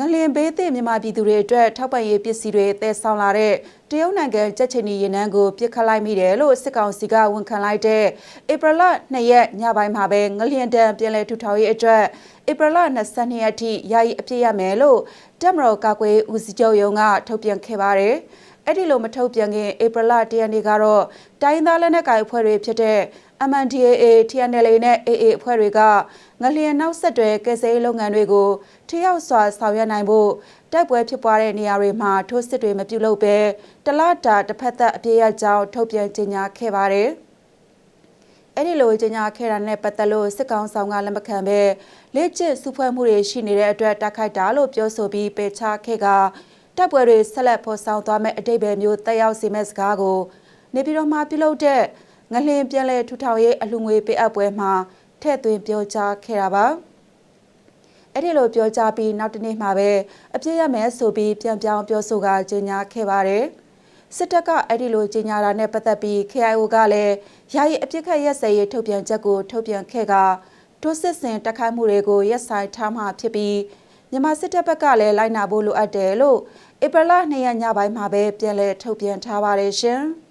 ငလင်ဘေးသည့်မြန်မာပြည်သူတွေအတွက်ထောက်ပံ့ရေးပစ္စည်းတွေတည်ဆောင်လာတဲ့တရုတ်နိုင်ငံကြက်ချင်နီရင်နှန်းကိုပြစ်ခတ်လိုက်မိတယ်လို့စစ်ကောင်စီကဝန်ခံလိုက်တဲ့ဧပြီလ2ရက်ညပိုင်းမှာပဲငလျင်တန်ပြည်လဲထူထောင်ရေးအတွက်ဧပြီလ22ရက်ထိယာယီအပြည့်ရမယ်လို့တက်မတော်ကာကွယ်ဦးစီးချုပ်ရုံးကထုတ်ပြန်ခဲ့ပါတယ်။ အဲ့ဒီလိုမထုတ်ပြန်ခင်ဧပြီလ1ရက်နေ့ကတော့တိုင်းသားလက်နက်ကိုင်အဖွဲ့တွေဖြစ်တဲ့ MNDAA TNLA နဲ့ AA အဖွဲ့တွေကငလျင်နောက်ဆက်တွဲကယ်ဆယ်ရေးလုပ်ငန်းတွေကိုထိရောက်စွာဆောင်ရွက်နိုင်ဖို့တိုက်ပွဲဖြစ်ပွားတဲ့နေရာတွေမှာထိုးစစ်တွေမပြုလုပ်ဘဲတလတာတစ်ဖက်သက်အပြည့်အကြောင်းထုတ်ပြန်ကြေညာခဲ့ပါတယ်။အဲ့ဒီလိုကြေညာခဲ့တာနဲ့ပတ်သက်လို့စစ်ကောင်ဆောင်ကလက်မခံပဲလက်ကျစ်စုဖွဲ့မှုတွေရှိနေတဲ့အတွက်တိုက်ခိုက်တာလို့ပြောဆိုပြီးပယ်ချခဲ့က တပ်ပွဲတွေဆက်လက်ဖော်ဆောင်သွားမဲ့အတိတ်ပဲမျိုးတက်ရောက်စေမဲ့စကားကိုနေပြည်တော်မှာပြုလုပ်တဲ့ငလင်ပြန်လဲထူထောင်ရေးအလှငွေပေးအပ်ပွဲမှာထည့်သွင်းပြောကြားခဲ့တာပါအဲ့ဒီလိုပြောကြားပြီးနောက်တနေ့မှာပဲအပြည့်ရမယ်ဆိုပြီးပြန်ပြောင်းပြောဆိုကကြေညာခဲ့ပါတယ်စစ်တပ်ကအဲ့ဒီလိုကြေညာတာနဲ့ပတ်သက်ပြီး KIO ကလည်းယာယီအပြစ်ခတ်ရက်စဲရေးထုတ်ပြန်ချက်ကိုထုတ်ပြန်ခဲ့ကဒုစစ်စင်တက်ခိုက်မှုတွေကိုရက်ဆိုင်ထားမှဖြစ်ပြီး မြန်မာစစ်တပ်ဘက်ကလည်းလိုက်နာဖို့လိုအပ်တယ်လို့ဧပြီလ2ရက်ညပိုင်းမှာပဲပြန်လည်ထုတ်ပြန်ထားပါတယ်ရှင်။